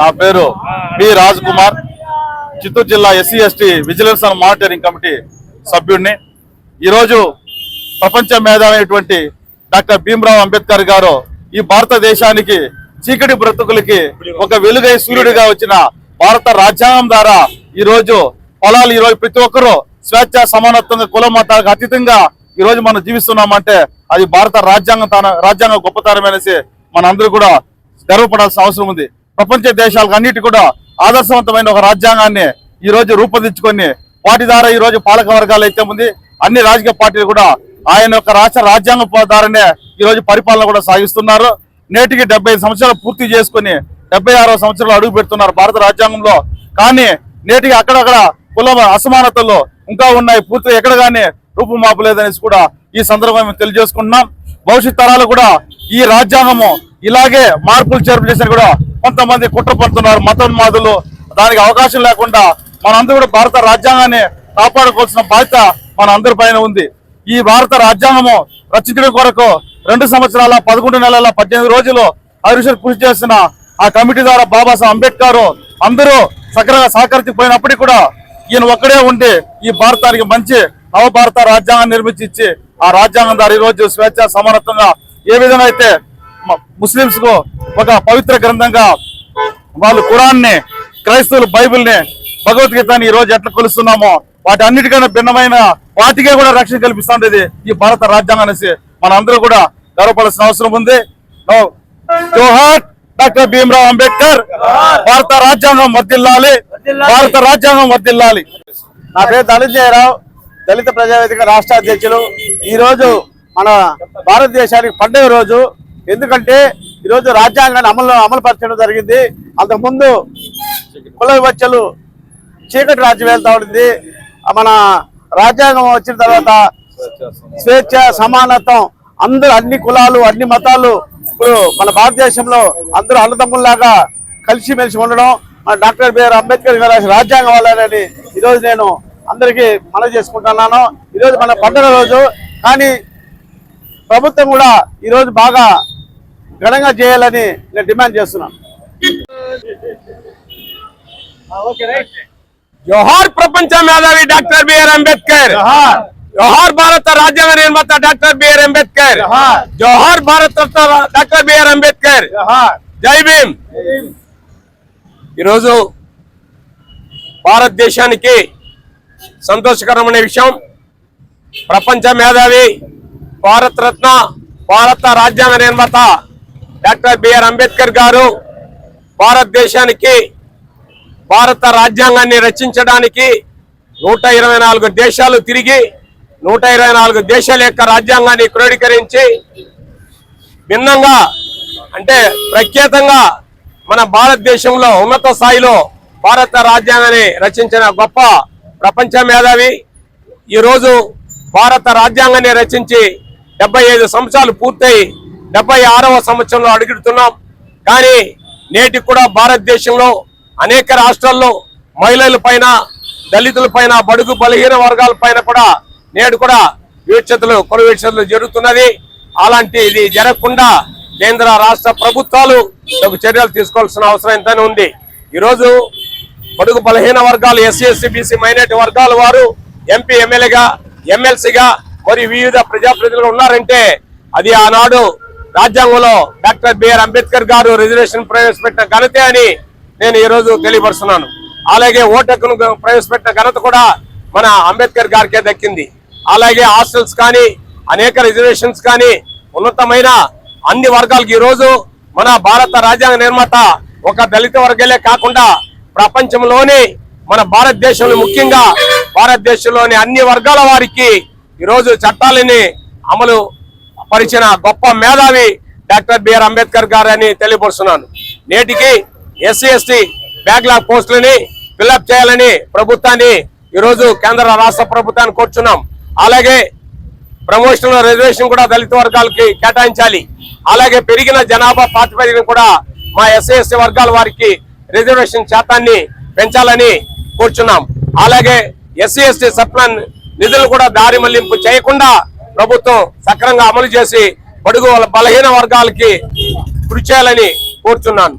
నా పేరు బి రాజ్ కుమార్ చిత్తూరు జిల్లా SC ST vigilance and monitoring committee సభ్యుడిని. ఈరోజు ప్రపంచ మేధావైనటువంటి డాక్టర్ భీమ్రావ్ అంబేద్కర్ గారు ఈ భారతదేశానికి చీకటి బ్రతుకులకి ఒక వెలుగై సూర్యుడిగా వచ్చిన భారత రాజ్యాంగం ద్వారా ఈరోజు పొలాలు ఈరోజు ప్రతి ఒక్కరూ స్వేచ్ఛ సమానత్వంగా కుల మతాలకు అతీతంగా ఈరోజు మనం జీవిస్తున్నామంటే అది భారత రాజ్యాంగం తన రాజ్యాంగ గొప్పతనమనేసి మనందరూ కూడా గర్వపడాల్సిన అవసరం ఉంది. ప్రపంచ దేశాలకు అన్నిటి కూడా ఆదర్శవంతమైన ఒక రాజ్యాంగాన్ని ఈ రోజు రూపొందించుకొని వాటి ద్వారా ఈ రోజు పాలక వర్గాలు అయితే ఉంది. అన్ని రాజకీయ పార్టీలు కూడా ఆయన యొక్క రాష్ట్ర రాజ్యాంగం ద్వారానే ఈ రోజు పరిపాలన కూడా సాగిస్తున్నారు. నేటికి డెబ్బై సంవత్సరాలు పూర్తి చేసుకుని డెబ్బై ఆరో సంవత్సరాలు అడుగు పెడుతున్నారు భారత రాజ్యాంగంలో. కానీ నేటికి అక్కడక్కడ కుల అసమానతలు ఇంకా ఉన్నాయి. పూర్తిగా ఎక్కడ కానీ రూపుమాపలేదనేసి కూడా ఈ సందర్భంగా మేము తెలియజేసుకుంటున్నాం. భవిష్యత్ తరాలు కూడా ఈ రాజ్యాంగము ఇలాగే మార్పులు చేర్పు చేసిన కూడా కొంతమంది కుట్ర పడుతున్నారు మతోన్మాదులు. దానికి అవకాశం లేకుండా మనందరూ కూడా భారత రాజ్యాంగాన్ని కాపాడుకోవాల్సిన బాధ్యత మన అందరి పైన ఉంది. ఈ భారత రాజ్యాంగము రచించడం కొరకు రెండు సంవత్సరాల పదకొండు నెలల పద్దెనిమిది రోజులు అరిషర్ కృషి చేసిన ఆ కమిటీ ద్వారా బాబాసాహెబ్ అంబేద్కర్ అందరూ సక్రమంగా సహకరించిపోయినప్పటికీ కూడా ఈయన ఒక్కడే ఉండి ఈ భారతానికి మంచి నవ భారత రాజ్యాంగాన్ని నిర్మించి ఇచ్చి ఆ రాజ్యాంగం ద్వారా ఈరోజు రోజు స్వేచ్ఛ సమానత్వంగా ఏ విధంగా అయితే ముస్లింస్కు ఒక పవిత్ర గ్రంథంగా వాళ్ళు ఖురాన్ని క్రైస్తవులు బైబిల్ని భగవద్గీతని ఈ రోజు ఎట్లా కొలుస్తున్నామో వాటి అన్నిటికన్నా భిన్నమైన వాటికే కూడా రక్షణ కల్పిస్తుండేది ఈ భారత రాజ్యాంగం అనేసి మన అందరూ కూడా గర్వపడాల్సిన అవసరం ఉంది. జోహార్ డాక్టర్ భీమరావ్ అంబేద్కర్ భారత రాజ్యాంగం వర్దిల్లాలి భారత రాజ్యాంగం వర్దిల్లాలి నా పేరు ధనంజయరావు దళిత ప్రజావేదిక రాష్ట్ర అధ్యక్షులు. ఈ రోజు మన భారతదేశానికి పండుగ రోజు. ఎందుకంటే ఈరోజు రాజ్యాంగాన్ని అమలు అమలు పరచడం జరిగింది. అంతకుముందు కుల వివచ్చలు చీకటి రాజ్యం వెళ్తా ఉంటుంది మన రాజ్యాంగం వచ్చిన తర్వాత స్వేచ్ఛ సమానత్వం అందరూ అన్ని కులాలు అన్ని మతాలు ఇప్పుడు మన భారతదేశంలో అందరూ అన్నదమ్ముల్లాగా కలిసిమెలిసి ఉండడం మన డాక్టర్ బిఆర్ అంబేద్కర్ గారు రాజ్యాంగం వాళ్ళని ఈరోజు నేను అందరికీ మనవి చేసుకుంటున్నాను. ఈరోజు మన పండుగ రోజు. కానీ ప్రభుత్వం కూడా ఈరోజు బాగా ఘనంగా చేయాలని నేను డిమాండ్ చేస్తున్నాను. జోహార్ ప్రపంచ మేధావి డాక్టర్ బిఆర్ అంబేద్కర్. జోహార్. భారత రాజ్యాంగ నిర్మాత డాక్టర్ బిఆర్ అంబేద్కర్. జోహార్. Bharat Ratna doctor BR Ambedkar. జై భీమ్. ఈరోజు భారతదేశానికి సంతోషకరమైన విషయం ప్రపంచ మేధావి భారత రత్న భారత రాజ్యాంగ నిర్మాత డాక్టర్ బిఆర్ అంబేద్కర్ గారు భారతదేశానికి భారత రాజ్యాంగాన్ని రచించడానికి నూట ఇరవై నాలుగు దేశాలు తిరిగి నూట ఇరవై నాలుగు దేశాల యొక్క రాజ్యాంగాన్ని క్రోడీకరించి భిన్నంగా అంటే ప్రఖ్యాతంగా మన భారతదేశంలో ఉన్నత స్థాయిలో భారత రాజ్యాంగాన్ని రచించిన గొప్ప ప్రపంచ మేధావి. ఈరోజు భారత రాజ్యాంగాన్ని రచించి డెబ్బై ఐదు సంవత్సరాలు పూర్తయి డెబ్బై ఆరవ సంవత్సరంలో అడుగుతున్నాం కానీ నేటికి కూడా భారతదేశంలో అనేక రాష్ట్రాల్లో మహిళల పైన దళితుల పైన బడుగు బలహీన వర్గాల పైన కూడా నేడు కూడా వీక్షతలు కొలు వీక్షతలు జరుగుతున్నది. అలాంటి ఇది జరగకుండా కేంద్ర రాష్ట్ర ప్రభుత్వాలు తగు చర్యలు తీసుకోవాల్సిన అవసరం ఎంతైనా ఉంది. ఈరోజు బడుగు బలహీన వర్గాలు ఎస్సీ ఎస్సీ బీసీ మైనార్టీ వర్గాల వారు ఎంపీ ఎమ్మెల్యేగా ఎమ్మెల్సీగా మరియు వివిధ ప్రజాప్రతినిధులు ఉన్నారంటే అది ఆనాడు రాజ్యాంగంలో డాక్టర్ బిఆర్ అంబేద్కర్ గారు రిజర్వేషన్ ప్రవేశపెట్టిన ఘనతే అని నేను ఈ రోజు తెలియపరుస్తున్నాను. అలాగే ఓటకును ప్రవేశపెట్టిన ఘనత కూడా మన అంబేద్కర్ గారికే దక్కింది. అలాగే హాస్టల్స్ కానీ అనేక రిజర్వేషన్స్ కానీ ఉన్నతమైన అన్ని వర్గాలకు ఈ రోజు మన భారత రాజ్యాంగ నిర్మాత ఒక దళిత వర్గాలే కాకుండా ప్రపంచంలోని మన భారతదేశంలో ముఖ్యంగా భారతదేశంలోని అన్ని వర్గాల వారికి ఈరోజు చట్టాలని అమలు పరిచిన గొప్ప మేధావి డాక్టర్ బిఆర్ అంబేద్కర్ గారు అని తెలియపరుస్తున్నాను. నేటికి ఎస్సీ ఎస్టీ బ్యాక్లాగ్ పోస్టులని ఫిల్అప్ చేయాలని ప్రభుత్వాన్ని ఈరోజు కేంద్ర రాష్ట్ర ప్రభుత్వాన్ని కోరుచున్నాం. అలాగే ప్రమోషనల్ రిజర్వేషన్ కూడా దళిత వర్గాలకి కేటాయించాలి. అలాగే పెరిగిన జనాభా ప్రాతిపదికన కూడా మా ఎస్సీ ఎస్టీ వర్గాల వారికి రిజర్వేషన్ శాతాన్ని పెంచాలని కోరుచున్నాం. అలాగే ఎస్సీ ఎస్టీ సప్లాన్ నిధులు కూడా దారి మళ్ళింపు చేయకుండా ప్రభుత్వం సక్రంగా అమలు చేసి బడుగు బలహీన వర్గాలకి కృషి చేయాలని కోరుచున్నాను.